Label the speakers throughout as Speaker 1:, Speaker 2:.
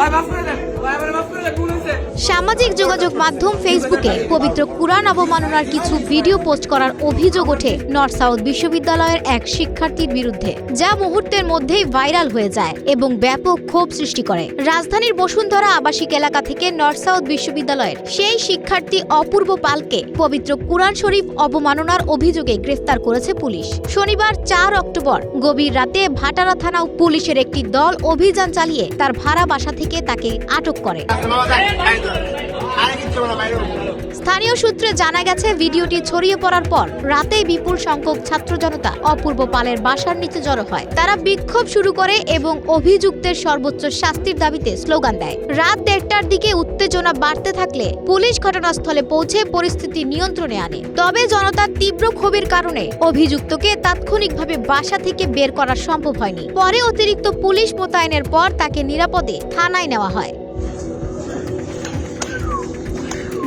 Speaker 1: ভাই মাফ করে দেন। ভাই আমার মাফ করে দেন
Speaker 2: সামাজিক যোগাযোগ মাধ্যম ফেসবুকে পবিত্র কুরআন অবমাননার কিছু ভিডিও পোস্ট করার অভিযোগ ওঠে নর্থ সাউথ বিশ্ববিদ্যালয়ের এক শিক্ষার্থীর বিরুদ্ধে, যা মুহূর্তের মধ্যেই ভাইরাল হয়ে যায় এবং ব্যাপক ক্ষোভ সৃষ্টি করে। রাজধানীর বসুন্ধরা আবাসিক এলাকা থেকে নর্থ সাউথ বিশ্ববিদ্যালয়ের সেই শিক্ষার্থী অপূর্ব পালকে পবিত্র কুরআন শরীফ অবমাননার অভিযোগে গ্রেফতার করেছে পুলিশ। শনিবার চার অক্টোবর গভীর রাতে ভাটারা থানা পুলিশের একটি দল অভিযান চালিয়ে তার ভাড়া বাসা থেকে তাকে আটক করে। স্থানীয় সূত্রে জানা গেছে, ভিডিওটি ছড়িয়ে পড়ার পর রাতেই বিপুল সংখ্যক ছাত্র জনতা অপূর্ব পালের বাসার নিচে জড়ো হয়। তারা বিক্ষোভ শুরু করে এবং অভিযুক্তের সর্বোচ্চ শাস্তির দাবিতে স্লোগান দেয়। রাত দেড়টার দিকে উত্তেজনা বাড়তে থাকলে পুলিশ ঘটনাস্থলে পৌঁছে পরিস্থিতি নিয়ন্ত্রণে আনে। তবে জনতার তীব্র ক্ষোভের কারণে অভিযুক্তকে তাৎক্ষণিকভাবে বাসা থেকে বের করা সম্ভব হয়নি। পরে অতিরিক্ত পুলিশ মোতায়েনের পর তাকে নিরাপদে থানায় নেওয়া হয়।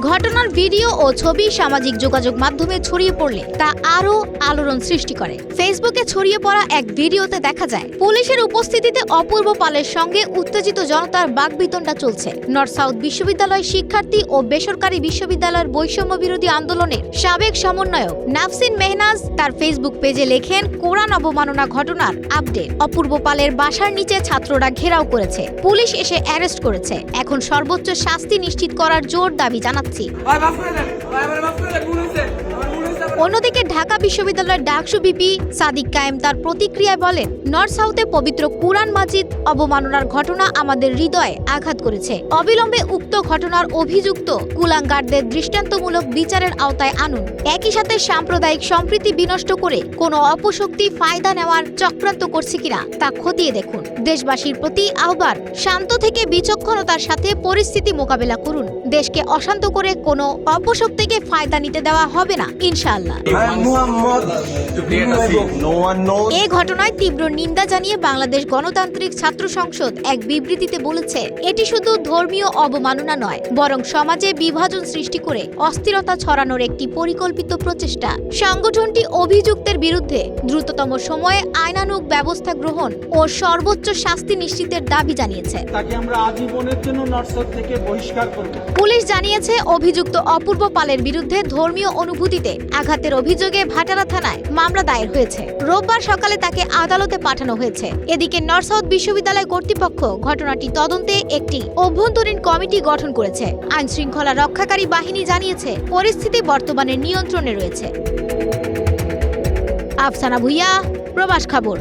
Speaker 2: ঘটনার ভিডিও ও ছবি সামাজিক যোগাযোগ মাধ্যমে ছড়িয়ে পড়লে তা আরও আলোড়ন সৃষ্টি করে। ফেসবুকে ছড়িয়ে পড়া এক ভিডিওতে দেখা যায়, পুলিশের উপস্থিতিতে অপূর্ব পালের সঙ্গে উত্তেজিত জনতার বাকবিতণ্ডা চলছে। নর্থ সাউথ বিশ্ববিদ্যালয় শিক্ষার্থী ও বেসরকারি বিশ্ববিদ্যালয়ের বৈষম্য বিরোধী আন্দোলনের সাবেক সমন্বয়ক নাফসিন মেহনাজ তার ফেসবুক পেজে লেখেন, কোরআন অবমাননা ঘটনার আপডেট। অপূর্ব পালের বাসার নিচে ছাত্ররা ঘেরাও করেছে। পুলিশ এসে অ্যারেস্ট করেছে। এখন সর্বোচ্চ শাস্তি নিশ্চিত করার জোর দাবি জানাচ্ছি।
Speaker 1: ভাই
Speaker 2: অন্যদিকে ঢাকা বিশ্ববিদ্যালয়ের ডাকসু বিপি সাদিক কায়েম তার প্রতিক্রিয়ায় বলেন, নর্থ সাউথে পবিত্র কুরআন মাজিদ অবমাননার ঘটনা আমাদের হৃদয়ে আঘাত করেছে। অবিলম্বে উক্ত ঘটনার অভিযুক্ত কুলাঙ্গারদের দৃষ্টান্তমূলক বিচারের আওতায় আনুন। একই সাথে সাম্প্রদায়িক সম্প্রীতি বিনষ্ট করে কোনো অপশক্তি ফায়দা নেওয়ার চক্রান্ত করছে কিনা তা খতিয়ে দেখুন। দেশবাসীর প্রতি আহ্বান, শান্ত থেকে বিচক্ষণতার সাথে পরিস্থিতি মোকাবেলা করুন। দেশকে অশান্ত করে কোনো অপশক্তিকে ফায়দা নিতে দেওয়া হবে না, ইনশাআল্লাহ।
Speaker 3: Knows.
Speaker 2: এ ঘটনায় তীব্র নিন্দা জানিয়ে বাংলাদেশ গণতান্ত্রিক ছাত্র সংসদ এক বিবৃতিতে বলেছে এটি শুধু ধর্মীয় অবমাননা নয় বরং সমাজে বিভাজন সৃষ্টি করে অস্থিরতা ছড়ানোর একটি পরিকল্পিত প্রচেষ্টা। সংগঠনটি অভিযুক্তের বিরুদ্ধে দ্রুততম সময়ে আইনানুগ ব্যবস্থা গ্রহণ ও সর্বোচ্চ শাস্তি নিশ্চিতের দাবি জানিয়েছে।
Speaker 4: তাকে আমরা আজীবনের জন্য নর্থ থেকে বহিষ্কার করব।
Speaker 2: পুলিশ জানিয়েছে অভিযুক্ত অপূর্ব পালের বিরুদ্ধে ধর্মীয় অনুভূতিতে আঘাতের অভিযোগে ভাটারা থানায় মামলা দায়ের হয়েছে। রোববার সকালে তাকে আদালতে পাঠানো হয়েছে। এদিকে নর্থ বিশ্ববিদ্যালয় কর্তৃপক্ষ ঘটনাটি তদন্তে একটি অভ্যন্তরীণ কমিটি গঠন করেছে। আইন শৃঙ্খলা রক্ষাকারী বাহিনী জানিয়েছে, পরিস্থিতি বর্তমানে নিয়ন্ত্রণে রয়েছে। আফসানা ভুইয়া, প্রবাস খবর।